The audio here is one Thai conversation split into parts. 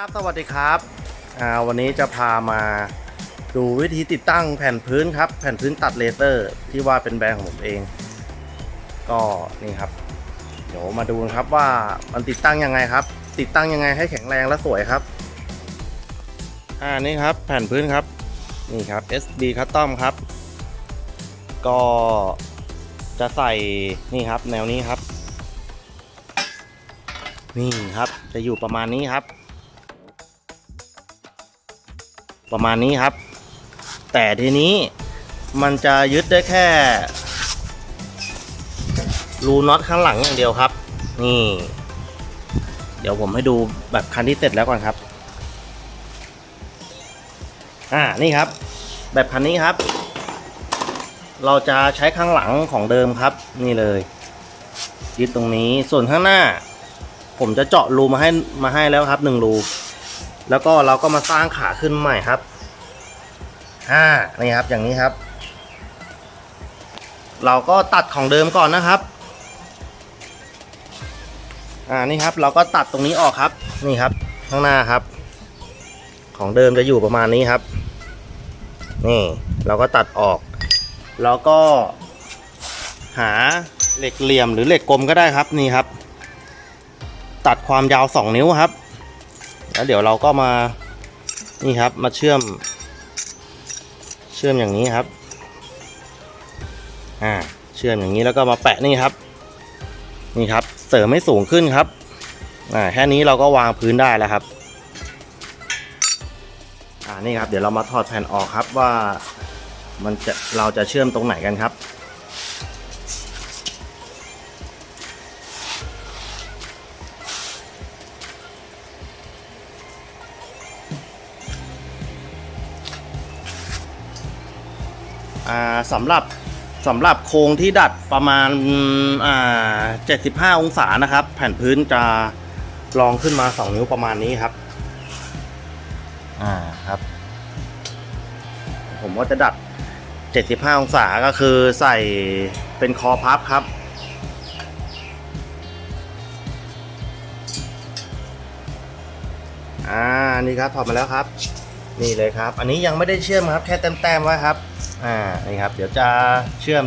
ครับสวัสดีครับอ่าวันนี้จะพามาดูวิธีติดตั้งแผ่นพื้นครับ แผ่นพื้นตัดเลเซอร์ ที่ว่าเป็นแบรนด์ของผมเอง ก็นี่ครับ เดี๋ยวมาดูกันครับว่ามันติดตั้งยังไงครับ ติดตั้งยังไงให้แข็งแรงและสวยครับอ่านี่ครับแผ่นพื้นครับนี่ครับ SB Custom ครับ ก็จะใส่นี่ครับ แนวนี้ครับ นี่ครับจะอยู่ประมาณนี้ครับ ประมาณนี้ครับ แต่ทีนี้มันจะยึดได้แค่ รูน็อตข้างหลังอย่างเดียวครับ นี่ เดี๋ยวผมให้ดูแบบคันที่เสร็จแล้วก่อนครับ อ่านี่ครับ แบบคันนี้ครับ เราจะใช้ข้างหลังของเดิมครับ นี่เลยยึดตรงนี้ส่วนข้างหน้า ผมจะเจาะรูมาให้มาให้แล้วครับหนึ่งรู แล้วก็เราก็มาสร้างขาขึ้นใหม่ครับอ่านี่ครับอย่างนี้ครับ เราก็ตัดของเดิมก่อนนะครับอ่านี่ครับเราก็ตัดตรงนี้ออกครับนี่ครับ ข้างหน้าครับ ของเดิมจะอยู่ประมาณนี้ครับ นี่เราก็ตัดออกแล้วก็หาเหล็กเหลี่ยมหรือเหล็กกลมก็ได้ครับนี่ครับ ตัดความยาว 2 นิ้วครับ แล้วเดี๋ยวเราก็มานี่ครับมาเชื่อม เชื่อมอย่างนี้ครับอ่าเชื่อมอย่างนี้แล้วก็มาแปะนี่ครับ นี่ครับ เสริมให้สูงขึ้นครับอ่าแค่นี้เราก็วางพื้นได้แล้วครับอ่านี่ครับ เดี๋ยวเรามาถอดแผ่นออกครับว่ามันจะเราจะเชื่อมตรงไหนกันครับ สำหรับสำหรับโครงที่ดัดประมาณอ่า75 องศานะครับ แผ่นพื้นจะรองขึ้นมา 2 นิ้วประมาณนี้ครับ อ่าครับ ผมก็จะดัด 75 องศาก็คือใส่เป็นคอพับครับอ่านี่ครับถอดมาแล้วครับ นี่เลยครับ อันนี้ยังไม่ได้เชื่อมครับ แค่แต้มๆไว้ครับ อ่านี่ครับ เดี๋ยวจะเชื่อม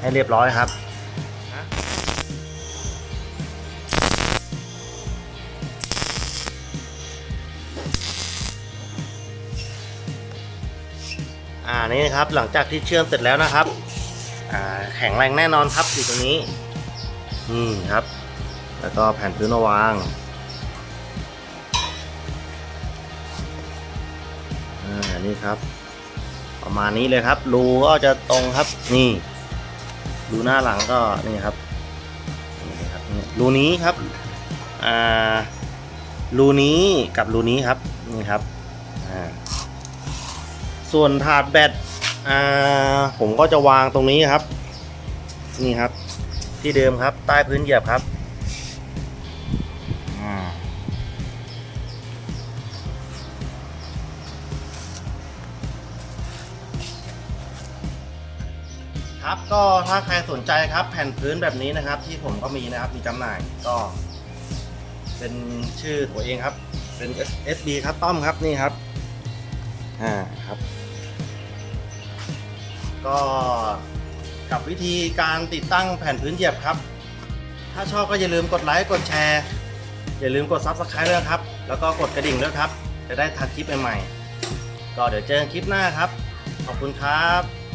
ให้เรียบร้อยครับอ่านี่นะครับหลังจากที่เชื่อมเสร็จแล้วนะครับ อ่าแข็งแรงแน่นอนครับอยู่ตรงนี้อืมครับ แล้วก็แผ่นพื้นมาวางอ่านี่ครับ ประมาณนี้เลยครับรูก็จะตรงครับนี่รูหน้าหลังก็นี่ครับนี่ครับรูนี้ครับอ่ารูนี้กับรูนี้ครับนี่ครับอ่าส่วนถาดแบตอ่าผมก็จะวางตรงนี้ครับ นี่ครับ ที่เดิมครับใต้พื้นเหยียบครับอ่า ครับ ก็ถ้าใครสนใจครับ แผ่นพื้นแบบนี้นะครับ ที่ผมก็มีนะครับ มีจำหน่ายก็ เป็นชื่อตัวเองครับ เป็น SB ครับต้อมครับนี่ครับอ่าครับ ก็กับวิธีการติดตั้งแผ่นพื้นเหยียบครับ ถ้าชอบก็อย่าลืมกดไลค์กดแชร์ อย่าลืมกด Subscribe ด้วยครับ แล้วก็กดกระดิ่งด้วยครับ จะได้ทันคลิปใหม่ๆก็เดี๋ยวเจอกันคลิปหน้าครับ ขอบคุณครับ